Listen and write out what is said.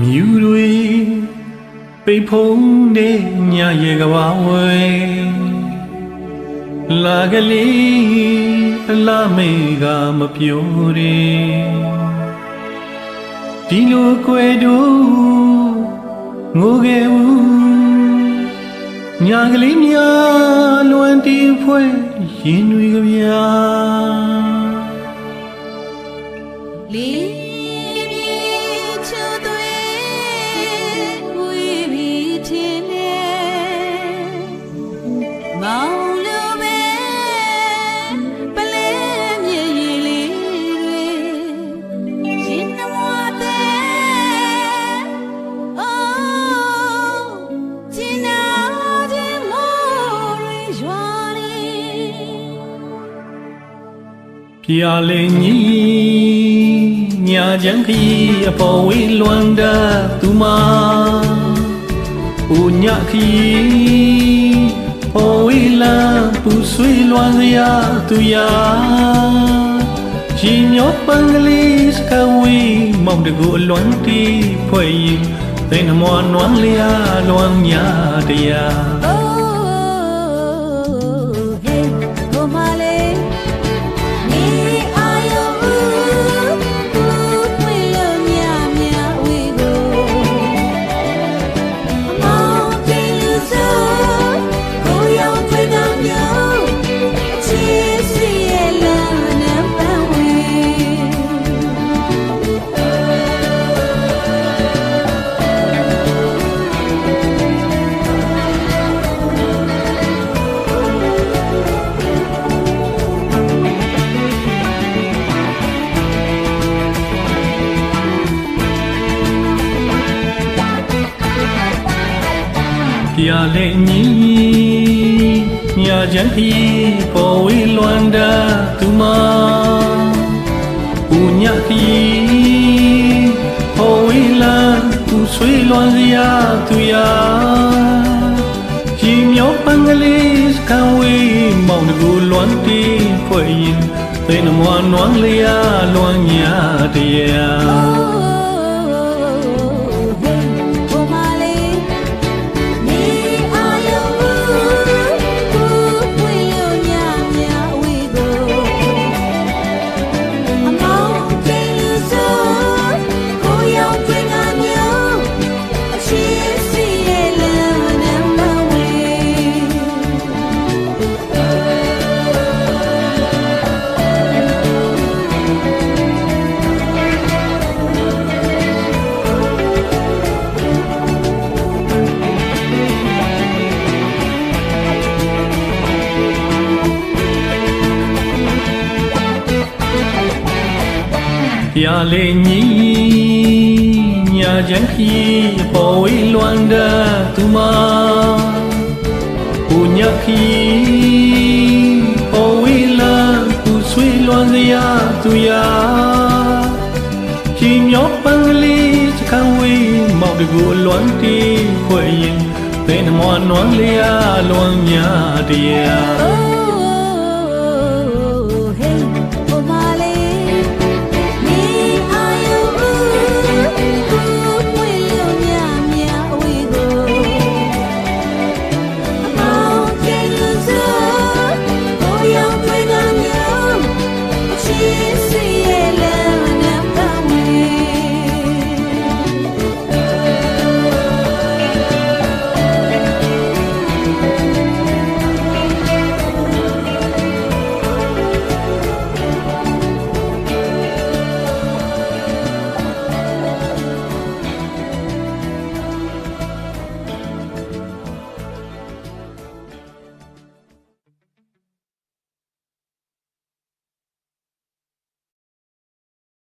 မြူတွေပိတ်ဖုံးတဲ့ညရဲ့ကဘာဝဲလာကလေးအလားမေကမပြိုးတယ်ဒီလိုကွယ်တို့ငိုခဲ့ဦးညာကလေးများလွန်တီးဖွဲရင်တွေကဗျာ မောင်လိုပဲပလဲမြေရည်လေးတွေရင်နမတဲ့အိုးကျင်နာခြင်းမော်ရရွာနေပြာလင်းကြီးညာချမ်းခီအပေါ်ဝေးလွန်တာသူမဦးညခီ လွန်စရာသူရာရှင်မျောပန်းကလေးစကဝေးမောင်တကူအလွန်တီးဖွဲ့ရင်သိနှမွားနွမ်းလျာလွန်ညာတရား ပြာလေညီညာချမ်းခီပေါ်ဝေးလွန်တာသူမဦးညခီပေါ်ဝေးလာသူဆွေးလွန်စရာသူရာကြီးမျောပန်းကလေးစကံဝေးမောင်တကူလွန်တီးဖွဲ့ရင်သိနှမွားနွမ်းလျာလွန်ညာတရား ပြာလေညီညာချမ်းခီပေါ်ဝေးလွန်တာသူမဦးညခီပေါ်ဝေးလာသူဆွေးလွန်စရာသူရာကြီးမျောပန်းကလေးစကံဝေးမောင်တကူအလွန်တီးဖွဲ့ရင်ဘယ်နှမွားနွမ်းလျာလွန်ညာတရား Oh